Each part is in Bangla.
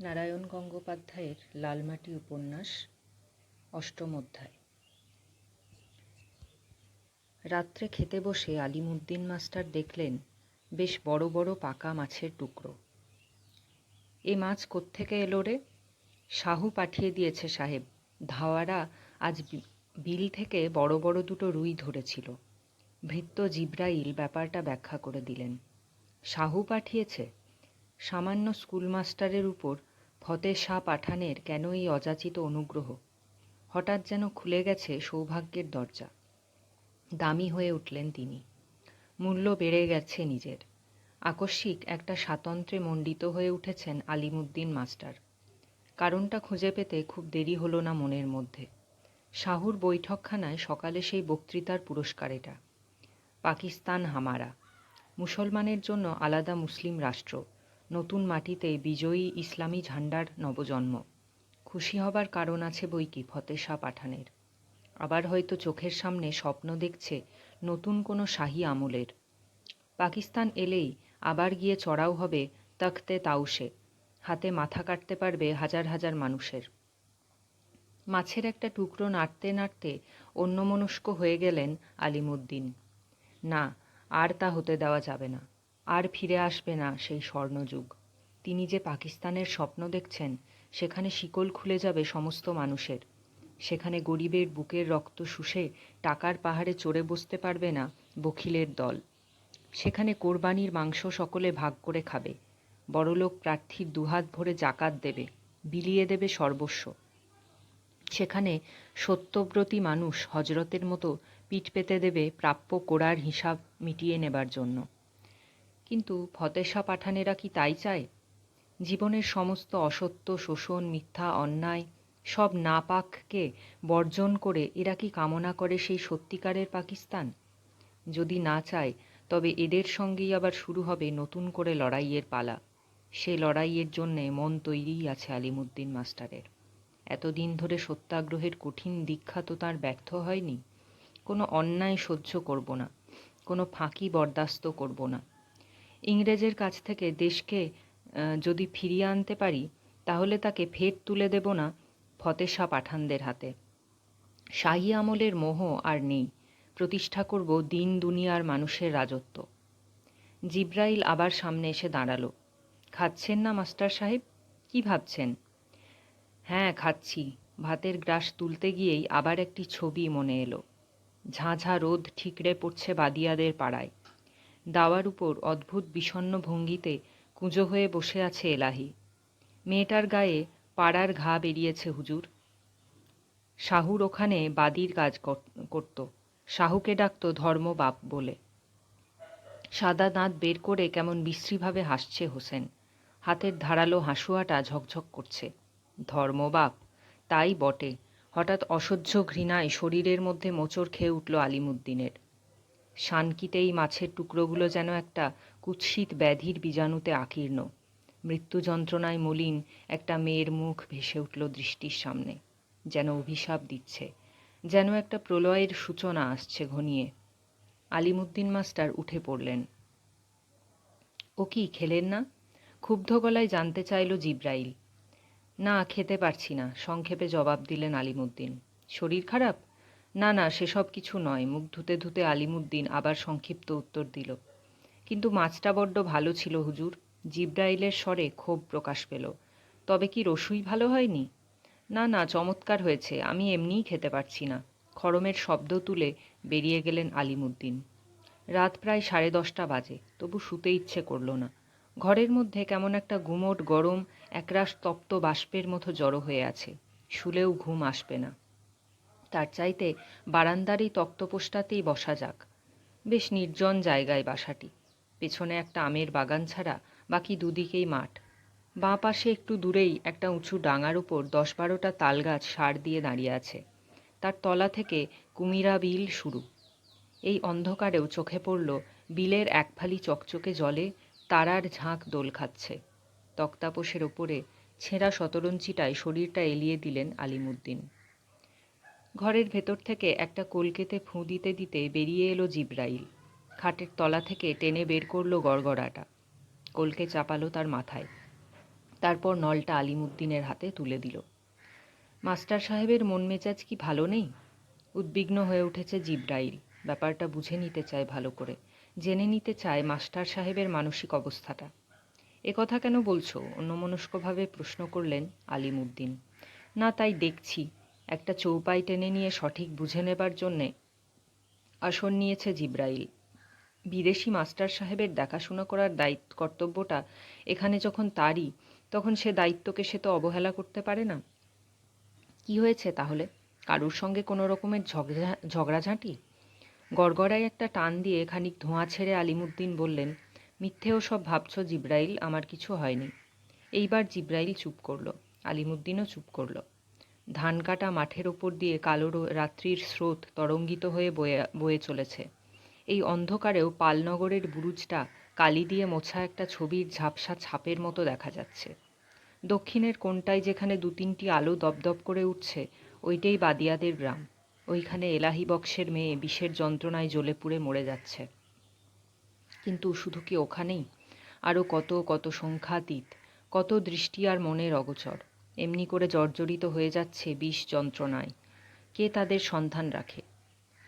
নারায়ণ গঙ্গোপাধ্যায়ের লালমাটি উপন্যাস, অষ্টম অধ্যায়। রাত্রে খেতে বসে আলিমুদ্দিন মাস্টার দেখলেন বেশ বড় বড় পাকা মাছের টুকরো। এ মাছ কোত্থেকে এলো রে? শাহু পাঠিয়ে দিয়েছে সাহেব। ধাওয়ারা আজ বিল থেকে বড় বড় দুটো রুই ধরেছিল। ভৃত্য জিব্রাইল ব্যাপারটা ব্যাখ্যা করে দিলেন। শাহু পাঠিয়েছে? সামান্য স্কুলমাস্টারের উপর ফতে শাহ পাঠানের কেন এই অযাচিত অনুগ্রহ? হঠাৎ যেন খুলে গেছে সৌভাগ্যের দরজা। দামি হয়ে উঠলেন তিনি। মূল্য বেড়ে গেছে নিজের। আকস্মিক একটা স্বাতন্ত্র্যে মণ্ডিত হয়ে উঠেছেন আলিমুদ্দিন মাস্টার। কারণটা খুঁজে পেতে খুব দেরি হলো না মনের মধ্যে। শাহুর বৈঠকখানায় সকালে সেই বক্তৃতার পুরস্কার এটা। পাকিস্তান হামারা। মুসলমানের জন্য আলাদা মুসলিম রাষ্ট্র। নতুন মাটিতে বিজয়ী ইসলামী ঝান্ডার নবজন্ম। খুশি হবার কারণ আছে বই কি ফতে শাহ পাঠানের। আবার হয়তো চোখের সামনে স্বপ্ন দেখছে নতুন কোনো শাহী আমলের। পাকিস্তান এলেই আবার গিয়ে চড়াও হবে তখতে তাউসে হাতে মাথা কাটতে পারবে হাজার হাজার মানুষের। মাছের একটা টুকরো নাড়তে নাড়তে অন্যমনস্ক হয়ে গেলেন আলিমুদ্দিন। না, আর তা হতে দেওয়া যাবে না। আর ফিরে আসবে না সেই স্বর্ণযুগ। তিনি যে পাকিস্তানের স্বপ্ন দেখছেন, সেখানে শিকল খুলে যাবে সমস্ত মানুষের। সেখানে গরিবের বুকের রক্ত শুষে টাকার পাহাড়ে চড়ে বসতে পারবে না বখিলের দল। সেখানে কোরবানির মাংস সকলে ভাগ করে খাবে। বড়লোক প্রার্থীর দুহাত ভরে জাকাত দেবে, বিলিয়ে দেবে সর্বস্ব। সেখানে সত্যব্রতী মানুষ হজরতের মতো পিঠ পেতে দেবে প্রাপ্য কোড়ার হিসাব মিটিয়ে নেবার জন্য। কিন্তু ফতেশা পাঠানেরা কি তাই চায়? জীবনের সমস্ত অসত্য, শোষণ, মিথ্যা, অন্যায় সব নাপাককে বর্জন করে এরা কি কামনা করে সেই সত্যিকারের পাকিস্তান? যদি না চায়, তবে এদের সঙ্গেই আবার শুরু হবে নতুন করে লড়াইয়ের পালা। সে লড়াইয়ের জন্যে মন তৈরিই আছে আলিমুদ্দিন মাস্টারের। এতদিন ধরে সত্যাগ্রহের কঠিন দীক্ষা তো তাঁর ব্যর্থ হয়নি। কোনো অন্যায় সহ্য করব না। কোনো ফাঁকি বরদাস্ত করব না। ইংরেজের কাছ থেকে দেশকে যদি ফিরিয়ে আনতে পারি, তাহলে তাকে ফের তুলে দেব না ফতেশা পাঠানদের হাতে। শাহী আমলের মোহ আর নেই। প্রতিষ্ঠা করব দিন, দুনিয়ার মানুষের রাজত্ব। জিব্রাইল আবার সামনে এসে দাঁড়াল। খাচ্ছেন না মাস্টার সাহেব? কি ভাবছেন? হ্যাঁ খাচ্ছি। ভাতের গ্রাস তুলতে গিয়েই আবার একটি ছবি মনে এলো। ঝাঁঝা রোদ ঠিকরে পড়ছে বাদিয়াদের পাড়ায়। দাওয়ার উপর অদ্ভুত বিষণ্ন ভঙ্গিতে কুঁজো হয়ে বসে আছে এলাহি। মেয়েটার গায়ে পাড়ার ঘা বেরিয়েছে হুজুর। শাহুর ওখানে বাদির কাজ করত। শাহুকে ডাকত ধর্মবাপ বলে। সাদা দাঁত বের করে কেমন বিশ্রীভাবে হাসছে হোসেন। হাতের ধারালো হাসুয়াটা ঝকঝক করছে। ধর্মবাপ তাই বটে। হঠাৎ অসহ্য ঘৃণায় শরীরের মধ্যে মোচড় খেয়ে উঠল আলিমুদ্দিনের। শানকিতেই মাছের টুকরোগুলো যেন একটা কুৎসিত ব্যাধির বীজাণুতে আকীর্ণ। মৃত্যু যন্ত্রণায় মলিন একটা মেয়ের মুখ ভেসে উঠল দৃষ্টির সামনে, যেন অভিশাপ দিচ্ছে, যেন একটা প্রলয়ের সূচনা আসছে ঘনিয়ে। আলিমুদ্দিন মাস্টার উঠে পড়লেন। ও কি, খেলেন না? ক্ষুব্ধ গলায় জানতে চাইল জিব্রাইল। না, খেতে পারছি না, সংক্ষেপে জবাব দিলেন আলিমুদ্দিন। শরীর খারাপ? না না, সেসব কিছু নয়। মুখ ধুতে ধুতে আলিমুদ্দিন আবার সংক্ষিপ্ত উত্তর দিল। কিন্তু মাছটা বড্ড ভালো ছিল, হুজুর। জিব্রাইলের স্বরে ক্ষোভ প্রকাশ পেল। তবে কি রসুই ভালো হয়নি? না না, চমৎকার হয়েছে। আমি এমনিই খেতে পারছি না। খরমের শব্দ তুলে বেরিয়ে গেলেন আলিমুদ্দিন। রাত প্রায় সাড়ে দশটা বাজে। তবু শুতে ইচ্ছে করল না। ঘরের মধ্যে কেমন একটা গুমোট গরম, একরাশ তপ্ত বাষ্পের মতো জড়ো হয়ে আছে। শুলেও ঘুম আসবে না। তার চাইতে বারান্দার এই তক্তপোষটাতেই বসা যাক। বেশ নির্জন জায়গায় বাসাটি। পেছনে একটা আমের বাগান ছাড়া বাকি দুদিকেই মাঠ। বাঁ পাশে একটু দূরেই একটা উঁচু ডাঙার উপর দশ বারোটা তালগাছ সার দিয়ে দাঁড়িয়ে আছে। তার তলা থেকে কুমিরা বিল শুরু। এই অন্ধকারেও চোখে পড়ল বিলের এক ফালি চকচকে জলে তারার ঝাঁক দোল খাচ্ছে। তক্তাপোষের ওপরে ছেঁড়া শতরঞ্চিটায় শরীরটা এলিয়ে দিলেন আলিমুদ্দিন। ঘরের ভেতর থেকে একটা কলকেতে ফুঁ দিতে দিতে বেরিয়ে এলো জিব্রাইল। খাটের তলা থেকে টেনে বের করল গড়গড়াটা। কলকে চাপালো তার মাথায়। তারপর নলটা আলিমুদ্দিনের হাতে তুলে দিল। মাস্টার সাহেবের মন মেজাজ কি ভালো নেই? উদ্বিগ্ন হয়ে উঠেছে জিব্রাইল। ব্যাপারটা বুঝে নিতে চায় ভালো করে। জেনে নিতে চায় মাস্টার সাহেবের মানসিক অবস্থাটা। এ কথা কেন বলছো? অন্যমনস্কভাবে প্রশ্ন করলেন আলিমুদ্দিন। না, তাই দেখছি। একটা চৌপাই টেনে নিয়ে সঠিক বুঝে নেবার জন্যে আসন নিয়েছে জিব্রাইল। বিদেশি মাস্টার সাহেবের দেখাশোনা করার দায়িত্ব কর্তব্যটা এখানে যখন তারই, তখন সে দায়িত্বকে সে তো অবহেলা করতে পারে না। কি হয়েছে তাহলে? কারুর সঙ্গে কোনো রকমের ঝগড়া, ঝগড়াঝাঁটি? গড়গড়ায় একটা টান দিয়ে খানিক ধোঁয়া ছেড়ে আলিমুদ্দিন বললেন মিথ্যেও সব ভাবছ জিব্রাইল, আমার কিছু হয়নি। এইবার জিব্রাইল চুপ করল, আলিমুদ্দিনও চুপ করল। ধান কাটা মাঠের ওপর দিয়ে কালো রাত্রির স্রোত তরঙ্গিত হয়ে বয়ে বয়ে চলেছে। এই অন্ধকারেও পালনগরের বুরুজটা কালি দিয়ে মোছা একটা ছবির ঝাপসা ছাপের মতো দেখা যাচ্ছে। দক্ষিণের কোনটায় যেখানে দু তিনটি আলো দপদপ করে উঠছে, ওইটাই বাদিয়াদের গ্রাম। ওইখানে এলাহি বক্সের মেয়ে বিষের যন্ত্রণায় জ্বলে পুড়ে মরে যাচ্ছে। কিন্তু শুধু কি ওখানেই? আরও কত কত সংখ্যাতীত, কত দৃষ্টি আর মনের অগোচর। এমনি করে জর্জরিত হয়ে যাচ্ছে বিষ যন্ত্রণায়। কে তাদের সন্ধান রাখে?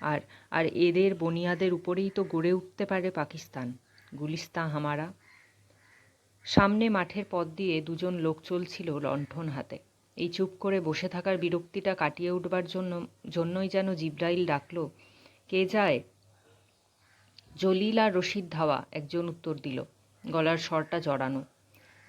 আর আর এদের বনিয়াদের উপরেই তো গড়ে উঠতে পারে পাকিস্তান। গুলিস্তা হামারা। সামনে মাঠের পথ দিয়ে দুজন লোক চলছিল লণ্ঠন হাতে। এই চুপ করে বসে থাকার বিরক্তিটা কাটিয়ে উঠবার জন্য, জন্যই যেন জিব্রাইল ডাকল, কে যায়? জলিল আর রশিদ ধাওয়া একজন উত্তর দিল। গলার স্বরটা জড়ানো।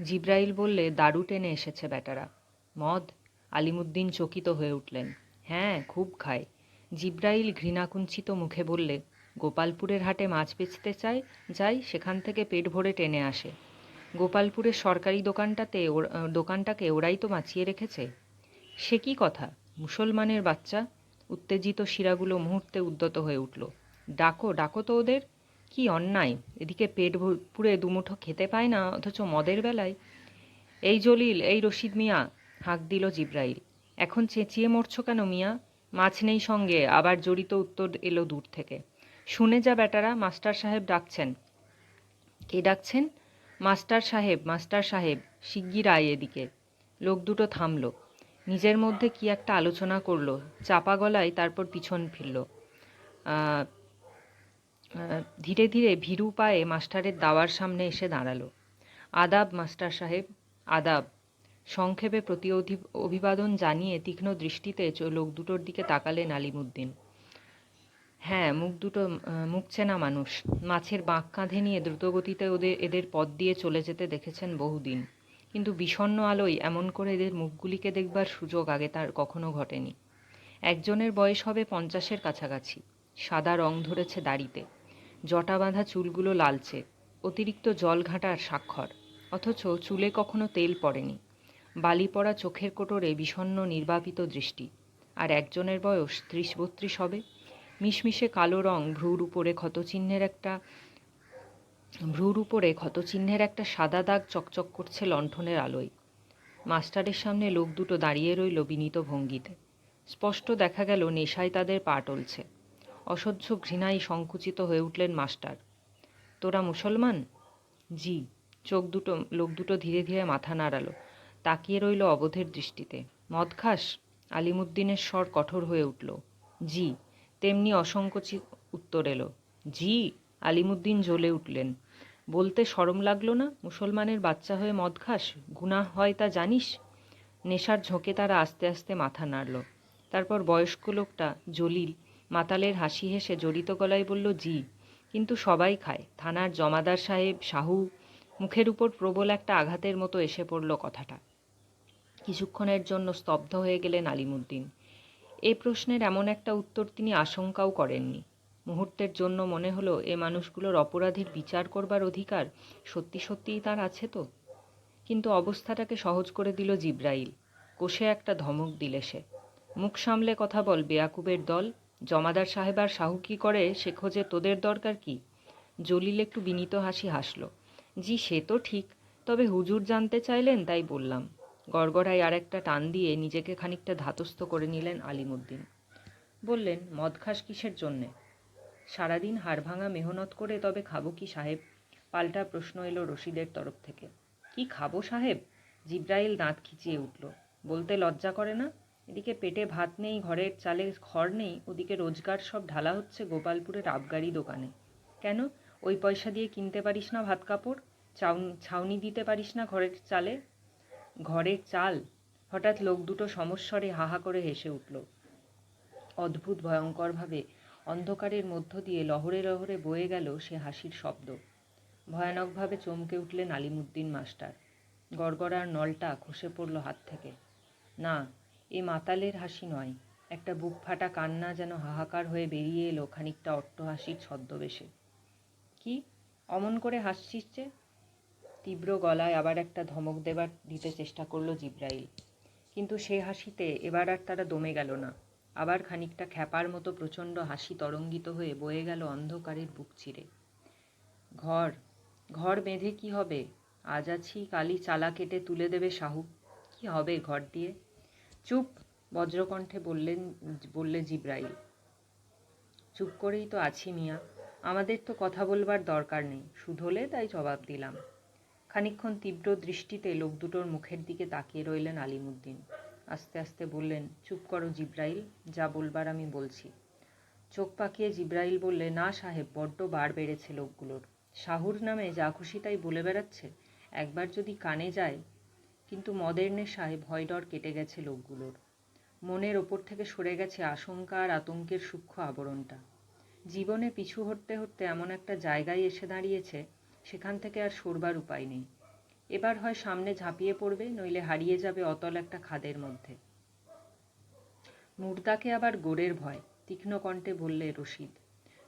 জিব্রাইল বললে, দারু টেনে এসেছে বেটারা মদ। আলিমুদ্দিন চকিত হয়ে উঠলেন। হ্যাঁ খুব খায় জিব্রাইল ঘৃণাকুঞ্চিত মুখে বললে, গোপালপুরের হাটে মাছ বেচতে চায় যাই সেখান থেকে পেট ভরে টেনে আসে। গোপালপুরের সরকারি দোকানটাতে দোকানটাকে ওরাই তো বাঁচিয়ে রেখেছে? সে কি কথা? মুসলমানের বাচ্চা? উত্তেজিত শিরাগুলো মুহূর্তে উদ্যত হয়ে উঠল। ডাকো ডাকো তো ওদের। কি অন্যায়? এদিকে পেট পুড়ে দুমুঠো খেতে পায় না, অথচ মদের বেলায়? এই জলিল, এই রশিদ মিয়া হাঁক দিল জিব্রাইল। এখন চেঁচিয়ে মরছ কেন মিয়া? মাছ নেই সঙ্গে, আবার জড়িত উত্তর এলো দূর থেকে। শুনে যা বেটারা, মাস্টার সাহেব ডাকছেন। কে ডাকছেন? মাস্টার সাহেব মাস্টার সাহেব, শিগগির আয় এদিকে। লোক দুটো থামল। নিজের মধ্যে কি একটা আলোচনা করল। চাপা গলায় তারপর পিছন ফিরল। ধীরে ধীরে ভীরু পায়ে মাস্টারের দাওয়ার সামনে এসে দাঁড়াল। আদাব, মাস্টার সাহেব, আদাব। সংক্ষেপে প্রতি অভিবাদন জানিয়ে তীক্ষ্ণ দৃষ্টিতে লোক দুটোর দিকে তাকালেন আলিমুদ্দিন। হ্যাঁ মুখ দুটো মুখছে না মানুষ। মাছের বাঁক কাঁধে নিয়ে দ্রুতগতিতে ওদের, এদের পথ দিয়ে চলে যেতে দেখেছেন বহুদিন। কিন্তু বিষণ্ন আলোয় এমন করে এদের মুখগুলিকে দেখবার সুযোগ আগে তার কখনো ঘটেনি। একজনের বয়স হবে পঞ্চাশের কাছাকাছি। সাদা রং ধরেছে দাড়িতে। জটা বাঁধা চুলগুলো লালচে। অতিরিক্ত জল ঘাঁটার স্বাক্ষর। অথচ চুলে কখনো তেল পড়েনি। বালি পড়া চোখের কোটরে বিষণ্ন নির্বাপিত দৃষ্টি। আর একজনের বয়স ত্রিশ বত্রিশ হবে। মিশমিশে কালো রং ভ্রুর উপরে ক্ষতচিহ্নের একটা ভ্রুর উপরে ক্ষতচিহ্নের একটা সাদা দাগ চকচক করছে লণ্ঠনের আলোয়। মাস্টারের সামনে লোক দুটো দাঁড়িয়ে রইল বিনীত ভঙ্গিতে। স্পষ্ট দেখা গেল নেশায় তাদের পা টলছে। অসহ্য ঘৃণায় সংকুচিত হয়ে উঠলেন মাস্টার। তোরা মুসলমান? জি। চোখ দুটো লোক দুটো ধীরে ধীরে মাথা নাড়ালো। তাকিয়ে রইল অবধের দৃষ্টিতে। মদ খাস? আলিমুদ্দিনের স্বর কঠোর হয়ে উঠল। জি, তেমনি অসংকোচিত উত্তর এলো। জি, আলিমুদ্দিন জ্বলে উঠলেন। বলতে সরম লাগল না? মুসলমানের বাচ্চা হয়ে মদ খাস? গুনাহ হয় তা জানিস? নেশার ঝোঁকে তারা আস্তে আস্তে মাথা নাড়ল। তারপর বয়স্ক লোকটা, জলিল, মাতালের হাসি হেসে জড়িত গলায় বলল, জি, কিন্তু সবাই খায়। থানার জমাদার সাহেব, শাহু, মুখের উপর প্রবল একটা আঘাতের মতো এসে পড়ল কথাটা। কিছুক্ষণের জন্য স্তব্ধ হয়ে গেলেন আলিমুদ্দিন। এ প্রশ্নের এমন একটা উত্তর তিনি আশঙ্কাও করেননি। মুহূর্তের জন্য মনে হলো, এ মানুষগুলোর অপরাধের বিচার করবার অধিকার সত্যি সত্যিই তার আছে তো? কিন্তু অবস্থাটাকে সহজ করে দিল জিব্রাইল। কোষে একটা ধমক দিলে সে। মুখ সামলে কথা বল, বেয়াকুবের দল। জমাদার সাহেব আর শাহু কী করে, সে খোঁজে তোদের দরকার কি? জলিল একটু বিনীত হাসি হাসল। জি, সে তো ঠিক। তবে হুজুর জানতে চাইলেন, তাই বললাম। গড়গড়ায় আর একটা টান দিয়ে নিজেকে খানিকটা ধাতস্থ করে নিলেন আলিমুদ্দিন। বললেন, মদ খাস কিসের জন্যে? সারাদিন হাড়ভাঙা মেহনত করে তবে খাব কি সাহেব? পাল্টা প্রশ্ন এলো রশিদের তরফ থেকে। কি খাব সাহেব? জিব্রাইল দাঁত খিচিয়ে উঠল। বলতে লজ্জা করে না? এদিকে পেটে ভাত নেই, ঘরের চালে খড় নেই, ওদিকে রোজগার সব ঢালা হচ্ছে গোপালপুরের আবগারি দোকানে। কেন? ওই পয়সা দিয়ে কিনতে পারিস না ভাত কাপড়? চাউনি, ছাউনি দিতে পারিস না ঘরের চালে? ঘরের চাল। হঠাৎ লোক দুটো সমস্বরে হাহা করে হেসে উঠল। অদ্ভুত ভয়ঙ্করভাবে অন্ধকারের মধ্য দিয়ে লহরে লহরে বয়ে গেল সে হাসির শব্দ। ভয়ানকভাবে চমকে উঠলেন আলিমুদ্দিন মাস্টার। গড়গড়ার নলটা খসে পড়ল হাত থেকে। না, এ মাতালের হাসি নয়। একটা বুক ফাটা কান্না যেন হাহাকার হয়ে বেরিয়ে এলো খানিকটা অট্টহাসির ছদ্মবেশে। কি? অমন করে হাসছিস যে? তীব্র গলায় আবার একটা ধমক দেবার দিতে চেষ্টা করল জিব্রাইল। কিন্তু সে হাসিতে এবার আর তারা দমে গেল না। আবার খানিকটা খ্যাপার মতো প্রচণ্ড হাসি তরঙ্গিত হয়ে বয়ে গেল অন্ধকারের বুক চিরে। ঘর ঘর বেঁধে কি হবে? আজ আছি কালি চালা কেটে তুলে দেবে শাহু কি হবে ঘর দিয়ে? চুপ, বজ্রকণ্ঠে বললেন, বললে জিব্রাইল। চুপ করেই তো আছি মিয়া। আমাদের তো কথা বলবার দরকার নেই। শুধ হলে তাই জবাব দিলাম। খানিকক্ষণ তীব্র দৃষ্টিতে লোক দুটোর মুখের দিকে তাকিয়ে রইলেন আলিমুদ্দিন। আস্তে আস্তে বললেন, চুপ করো জিব্রাইল, যা বলবার আমি বলছি। চোখ পাকিয়ে জিব্রাইল বললে, না সাহেব, বড্ড বার বেড়েছে লোকগুলোর। শাহুর নামে যা খুশি তাই বলে বেড়াচ্ছে। একবার যদি কানে যায়, কিন্তু মদের নেশায় ভয় ডর কেটে গেছে লোকগুলোর। মনের ওপর থেকে সরে গেছে আশঙ্কা আর আতঙ্কের সূক্ষ্ম আবরণটা। জীবনে পিছু হটতে হটতে এমন একটা জায়গায় এসে দাঁড়িয়েছে সেখান থেকে আর সরবার উপায় নেই। এবার হয় সামনে ঝাঁপিয়ে পড়বে, নইলে হারিয়ে যাবে অতল একটা খাদের মধ্যে। মুর্দাকে আবার গোড়ের ভয়, তীক্ষ্ণ কণ্ঠে বললে রশিদ,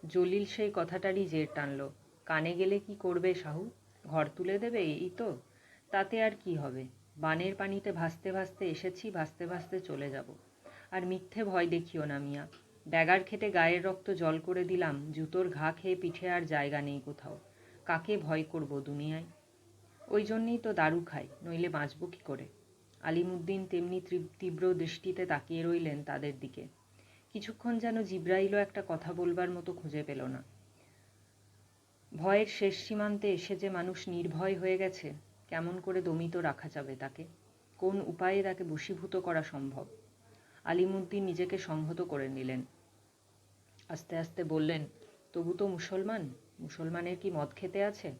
জলিল সেই কথাটারই জের টানল। কানে গেলে কি করবে শাহু ঘর তুলে দেবে, এই তো। তাতে আর কি হবে? বানের পানিতে ভাসতে ভাসতে এসেছি, ভাসতে ভাসতে চলে যাব। আর মিথ্যে ভয় দেখিও না মিয়া। ব্যাগার খেটে গায়ের রক্ত জল করে দিলাম, জুতোর ঘা খেয়ে পিঠে আর জায়গা নেই কোথাও। কাকে ভয় করব দুনিয়ায়? ওই জন্যেই তো দারু খাই, নইলে বাঁচব কী করে? আলিমুদ্দিন তেমনি তীব্র দৃষ্টিতে তাকিয়ে রইলেন তাদের দিকে। কিছুক্ষণ যেন জিব্রাইলও একটা কথা বলবার মতো খুঁজে পেল না। ভয়ের শেষ সীমান্তে এসে যে মানুষ নির্ভয় হয়ে গেছে, কেমন করে দমিত রাখা যাবে তাকে? কোন উপায়ে তাকে বশীভূত করা সম্ভব? আলিমুদ্দিন নিজেকে সংহত করে নিলেন। আস্তে আস্তে বললেন, তবু তো মুসলমান? মুসলমানের কি মদ খেতে আছে?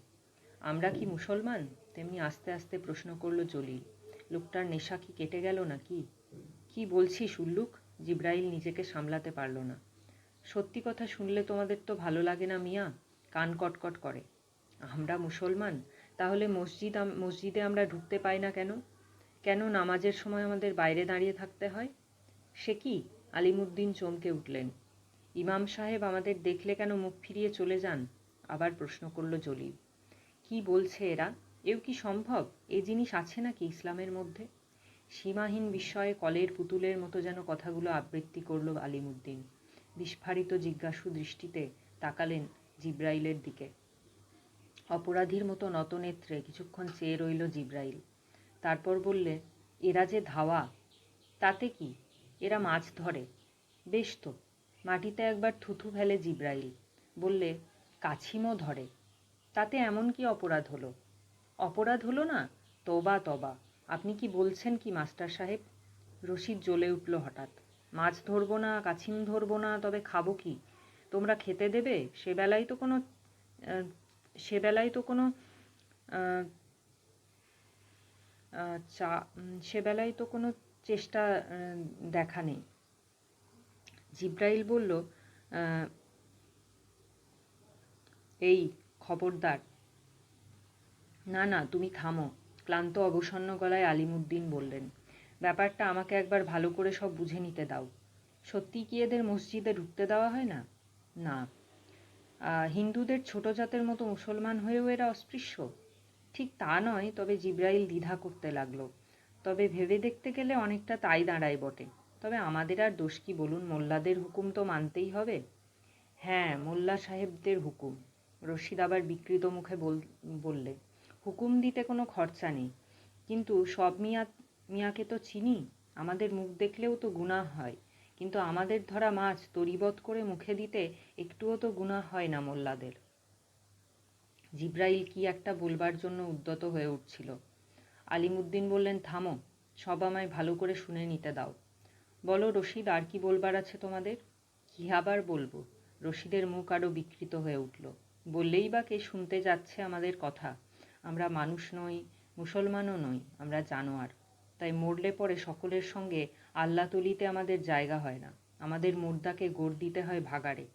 আমরা কি মুসলমান? তেমনি আস্তে আস্তে প্রশ্ন করল জলিল। লোকটার নেশা কি কেটে গেল না কি কি বলছিস উল্লুক? জিব্রাইল নিজেকে সামলাতে পারল না। সত্যি কথা শুনলে তোমাদের তো ভালো লাগে না মিয়া? কান কটকট করে। আমরা মুসলমান? তাহলে মসজিদ মসজিদে আমরা ঢুকতে পাই না কেন? কেন নামাজের সময় আমাদের বাইরে দাঁড়িয়ে থাকতে হয়? সে কি? আলিমুদ্দিন চমকে উঠলেন। ইমাম সাহেব আমাদের দেখলে কেন মুখ ফিরিয়ে চলে যান? আবার প্রশ্ন করল জলিল। কি বলছে এরা? এও কি সম্ভব? এ জিনিস আছে নাকি ইসলামের মধ্যে? সীমাহীন বিস্ময়ে কলের পুতুলের মতো যেন কথাগুলো আবৃত্তি করল আলিমুদ্দিন। বিস্ফারিত জিজ্ঞাসু দৃষ্টিতে তাকালেন জিব্রাইলের দিকে। অপরাধীর মতো নতনেত্রে কিছুক্ষণ চেয়ে রইল জিব্রাইল। তারপর বললে, এরা যে ধাওয়া, তাতে কি? এরা মাছ ধরে। বেশ তো, মাটিতে একবার থুথু ফেলে জিব্রাইল। বললে কাছিমও ধরে। তাতে এমন কি অপরাধ হলো? অপরাধ হলো না, তবা তবা। আপনি কি বলছেন কি, মাস্টার সাহেব? রশিদ জ্বলে উঠল হঠাৎ। মাছ ধরবো না, কাছিম ধরবো না, তবে খাব কি? তোমরা খেতে দেবে? সে বেলায় তো কোনো সে বেলায় তো কোনো চা সে বেলায় তো কোনো চেষ্টা দেখা নেই। জিব্রাইল বলল এই, খবরদার। না না, তুমি থামো। ক্লান্ত, অবসন্ন গলায় আলিমুদ্দিন বললেন, ব্যাপারটা আমাকে একবার ভালো করে সব বুঝে নিতে দাও। সত্যি কি এদের মসজিদে ঢুকতে দেওয়া হয় না? না। হিন্দুদের ছোট জাতের মতো মুসলমান হয়েও এরা অস্পৃশ্য? ঠিক তা নয়, তবে জিব্রাইল দ্বিধা করতে লাগল। তবে ভেবে দেখতে গেলে অনেকটা তাই দাঁড়ায় বটে। তবে আমাদের আর দোষ কি বলুন? মোল্লাদের হুকুম তো মানতেই হবে। হ্যাঁ মোল্লা সাহেবদের হুকুম। রশিদ আবার বিকৃত মুখে বললে, হুকুম দিতে কোনো খরচা নেই। কিন্তু সব মিয়া, মিয়াকে তো চিনি। আমাদের মুখ দেখলেও তো গুণা হয়। কিন্তু আমাদের ধরা মাছ তরিবত করে মুখে দিতে একটুও তো গুণা হয় না মোল্লাদের। জিব্রাইল কি একটা বলবার জন্য উদ্যত হয়ে উঠছিল। আলিমুদ্দিন বললেন, থামো, সব আমায় ভালো করে শুনে নিতে দাও। বলো, রশিদ, আর কি বলবার আছে তোমাদের? কী আবার বলব? রশিদের মুখ আরও বিকৃত হয়ে উঠল। বললেই বা কে শুনতে যাচ্ছে আমাদের কথা। আমরা মানুষ নই, মুসলমানও নই, আমরা জানোয়ার। তাই মরলে পরে সকলের সঙ্গে আল্লাহ তলিতে আমাদের জায়গা হয় না। আমাদের মুর্দাকে গোড় দিতে হয় ভাগাড়ে।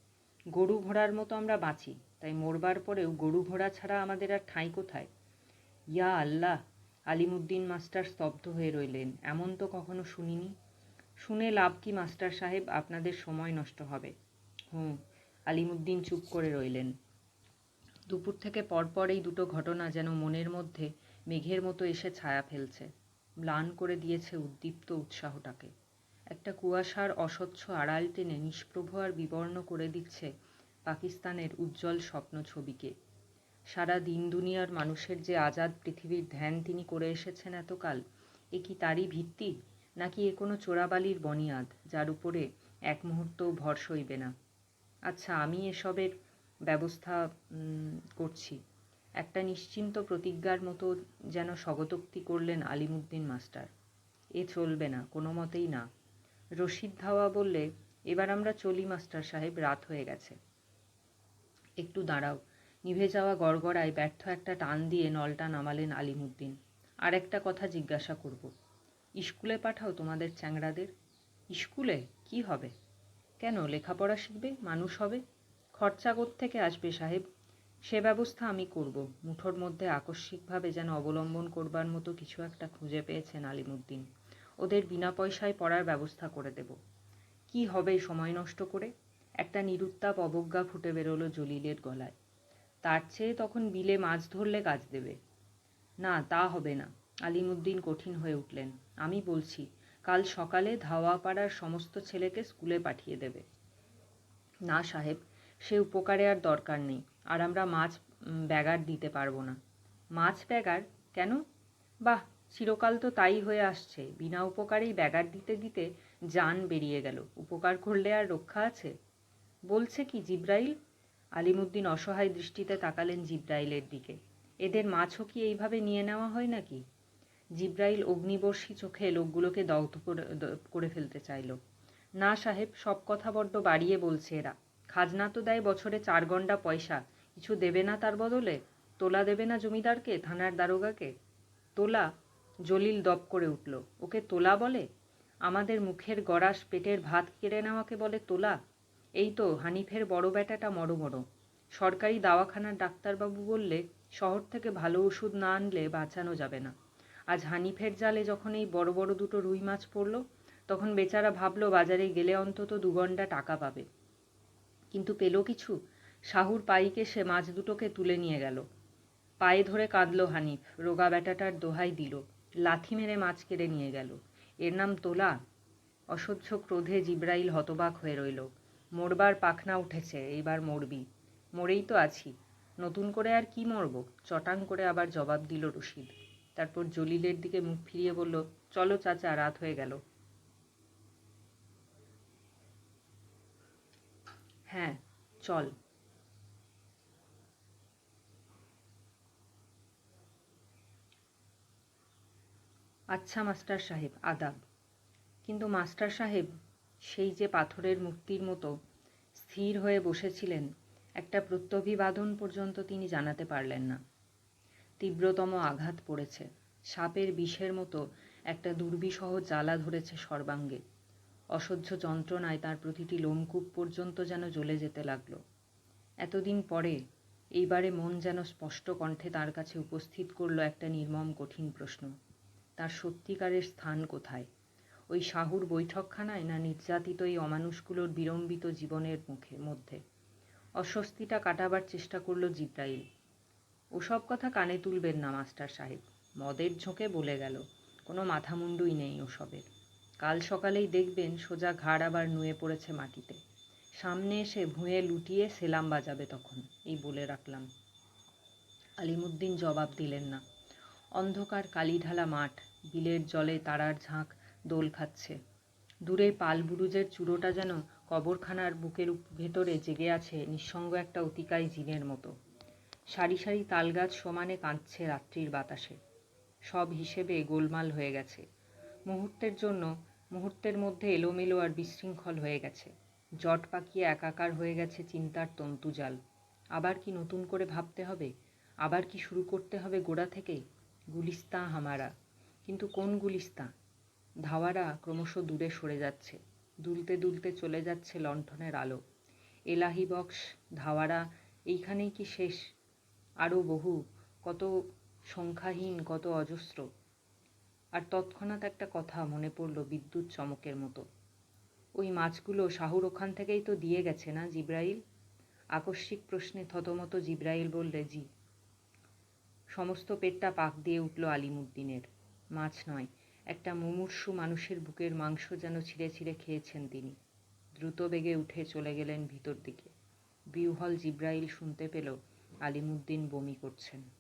গরু ঘোড়ার মতো আমরা বাঁচি, তাই মরবার পরেও গরু ঘোড়া ছাড়া আমাদের আর ঠাঁই কোথায়? ইয়া আল্লাহ, আলিমুদ্দিন মাস্টার স্তব্ধ হয়ে রইলেন। এমন তো কখনো শুনিনি। শুনে লাভ কি মাস্টার সাহেব? আপনাদের সময় নষ্ট হবে। হুম, আলিমুদ্দিন চুপ করে রইলেন। দুপুর থেকে পরপর এই দুটো ঘটনা যেন মনের মধ্যে মেঘের মতো এসে ছায়া ফেলছে। ম্লান করে দিয়েছে উদ্দীপ্ত উৎসাহটাকে। একটা কুয়াশার অস্বচ্ছ আড়াল টেনে নিষ্প্রভ আর বিবর্ণ করে দিচ্ছে পাকিস্তানের উজ্জ্বল স্বপ্ন ছবিকে। সারা দিন দুনিয়ার মানুষের যে আজাদ পৃথিবীর ধ্যান তিনি করে এসেছেন এতকাল, এ কি তারই ভিত্তি? নাকি এ কোনো চোরাবালির বনিয়াদ, যার উপরে এক মুহূর্তও ভর সইবে না? আচ্ছা আমি এসবের ব্যবস্থা করছি। একটা নিশ্চিন্ত প্রতিজ্ঞার মতো যেন স্বগতোক্তি করলেন আলিমুদ্দিন মাস্টার। এ চলবে না, কোনো মতেই না। রশিদ ধাওয়া বললে, এবার আমরা চলি, মাস্টার সাহেব, রাত হয়ে গেছে। একটু দাঁড়াও। নিভে যাওয়া গড়গড়ায় ব্যর্থ একটা টান দিয়ে নলটা নামালেন আলিমুদ্দিন। আর একটা কথা জিজ্ঞাসা করব স্কুলে পাঠাও তোমাদের চ্যাংড়াদের? স্কুলে কি হবে? কেন, লেখাপড়া শিখবে? মানুষ হবে? খরচা থেকে আসবে সাহেব? সে ব্যবস্থা আমি করব। মুঠোর মধ্যে আকস্মিকভাবে যেন অবলম্বন করবার মতো কিছু একটা খুঁজে পেয়েছেন আলিমুদ্দিন। ওদের বিনা পয়সায় পড়ার ব্যবস্থা করে দেব। কি হবে সময় নষ্ট করে? একটা নিরুত্তাপ অবজ্ঞা ফুটে বেরোলো জলিলের গলায়। তার চেয়ে তখন বিলে মাছ ধরলে কাজ দেবে। না, তা হবে না। আলিমুদ্দিন কঠিন হয়ে উঠলেন। আমি বলছি, কাল সকালে ধাওয়া পাড়ার সমস্ত ছেলেকে স্কুলে পাঠিয়ে দেবে। না সাহেব সে উপকারে আর দরকার নেই। আর আমরা মাছ ব্যাগার দিতে পারব না। মাছ ব্যাগার? কেন? বাহ, চিরকাল তো তাই হয়ে আসছে। বিনা উপকারেই ব্যাগার দিতে দিতে যান বেরিয়ে গেল। উপকার করলে আর রক্ষা আছে? বলছে কি জিব্রাইল? আলিমুদ্দিন অসহায় দৃষ্টিতে তাকালেন জিব্রাইলের দিকে। এদের মাছও কি এইভাবে নিয়ে নেওয়া হয় নাকি? জিব্রাইল অগ্নিবর্ষী চোখে লোকগুলোকে দগ্ধ করে ফেলতে চাইল। না সাহেব, সব কথা বড্ড বাড়িয়ে বলছে এরা। খাজনা তো দেয় বছরে চার গন্ডা পয়সা। কিছু দেবে না তার বদলে? তোলা দেবে না জমিদারকে, থানার দারোগাকে? তোলা? জলিল দপ করে উঠল। ওকে তোলা বলে? আমাদের মুখের গড়াস পেটের ভাত কেড়ে নেওয়াকে বলে তোলা? এই তো হানিফের বড় বেটাটা মরো মরো সরকারি দাওয়াখানার ডাক্তারবাবু বললে, শহর থেকে ভালো ওষুধ না আনলে বাঁচানো যাবে না। আজ হানিফের জালে যখন এই বড় বড় দুটো রুই মাছ পড়ল, তখন বেচারা ভাবলো, বাজারে গেলে অন্তত দু ঘণ্টা টাকা পাবে। কিন্তু পেল কিছু? শাহুর পাইকে সে মাছ দুটোকে তুলে নিয়ে গেল। পায়ে ধরে কাঁদল হানিফ, রোগা বেটাটার দোহাই দিল, লাথি মেরে মাছ কেড়ে নিয়ে গেল। এর নাম তোলা? অসহ্য ক্রোধে জিব্রাইল হতবাক হয়ে রইল। মরবার পাখনা উঠেছে, এইবার মরবি। মরেই তো আছি। নতুন করে আর কি মরব? চটাং করে আবার জবাব দিল রশিদ। তারপর জলিলের দিকে মুখ ফিরিয়ে বলল, চলো চাচা, রাত হয়ে গেল। হ্যাঁ চল। আচ্ছা মাস্টার সাহেব, আদাব। কিন্তু মাস্টার সাহেব, সেই যে পাথরের মূর্তির মতো স্থির হয়ে বসেছিলেন, একটা প্রত্যভিবাদন পর্যন্ত তিনি জানাতে পারলেন না। তীব্রতম আঘাত পড়েছে। সাপের বিষের মতো একটা দুর্বিসহ জ্বালা ধরেছে সর্বাঙ্গে। অসহ্য যন্ত্রণায় তার প্রতিটি লোমকূপ পর্যন্ত যেন জ্বলে যেতে লাগল। এতদিন পরে এইবারে মন যেন স্পষ্ট কণ্ঠে তার কাছে উপস্থিত করল একটা নির্মম কঠিন প্রশ্ন। তার সত্যিকারের স্থান কোথায়? ওই শাহুর বৈঠকখানায় না নির্যাতিত এই অমানুষগুলোর বিলম্বিত জীবনের মুখে, মধ্যে? অস্বস্তিটা কাটাবার চেষ্টা করল জিব্রাইল। ওসব কথা কানে তুলবেন না, মাস্টার সাহেব। মদের ঝোঁকে বলে গেল। কোনো মাথামুন্ডুই নেই ওসবের। কাল সকালেই দেখবেন সোজা ঘাড় আবার নুয়ে পড়েছে মাটিতে। সামনে এসে ভুঁয়ে লুটিয়ে সেলাম বাজাবে তখন, এই বলে রাখলাম। আলিমুদ্দিন জবাব দিলেন না। অন্ধকার কালিঢালা মাঠ, বিলের জলে তারার ঝাঁক দোল খাচ্ছে। দূরে পালবুরুজের চূড়োটা যেন কবরখানার বুকের ভেতরে জেগে আছে নিঃসঙ্গ একটা অতিকায় জিনের মতো। সারি সারি তালগাছ সমানে কাঁদছে রাত্রির বাতাসে। সব হিসেবে গোলমাল হয়ে গেছে। মুহূর্তের জন্য মুহূর্তের মধ্যে এলোমেলো আর বিশৃঙ্খল হয়ে গেছে। জট পাকিয়ে একাকার হয়ে গেছে চিন্তার তন্তুজাল আবার কি নতুন করে ভাবতে হবে? আবার কি শুরু করতে হবে গোড়া থেকে? গুলিস্তা হামারা। কিন্তু কোন গুলিস্তা? ধাওয়ারা ক্রমশ দূরে সরে যাচ্ছে। দুলতে দুলতে চলে যাচ্ছে লণ্ঠনের আলো। এলাহি বক্স, ধাওয়ারা, এইখানেই কি শেষ? আরও বহু, কত সংখ্যাহীন, কত অজস্র। তৎক্ষণাৎ একটা কথা মনে পড়ল বিদ্যুৎ চমকের মতো। ওই মাছগুলো শাহুর ওখান থেকেই তো দিয়ে গেছে না জিব্রাইল? আকস্মিক প্রশ্নে থতমত জিব্রাইল বললে, জি। সমস্ত পেটটা পাক দিয়ে উঠল আলিমুদ্দিনের। মাছ নয়, একটা মুমূর্ষু মানুষের বুকের মাংস যেন ছিঁড়ে ছিঁড়ে খেয়েছেন তিনি। দ্রুত বেগে উঠে চলে গেলেন ভিতর দিকে। বিউহল জিব্রাইল শুনতে পেল আলিমুদ্দিন বমি করছেন।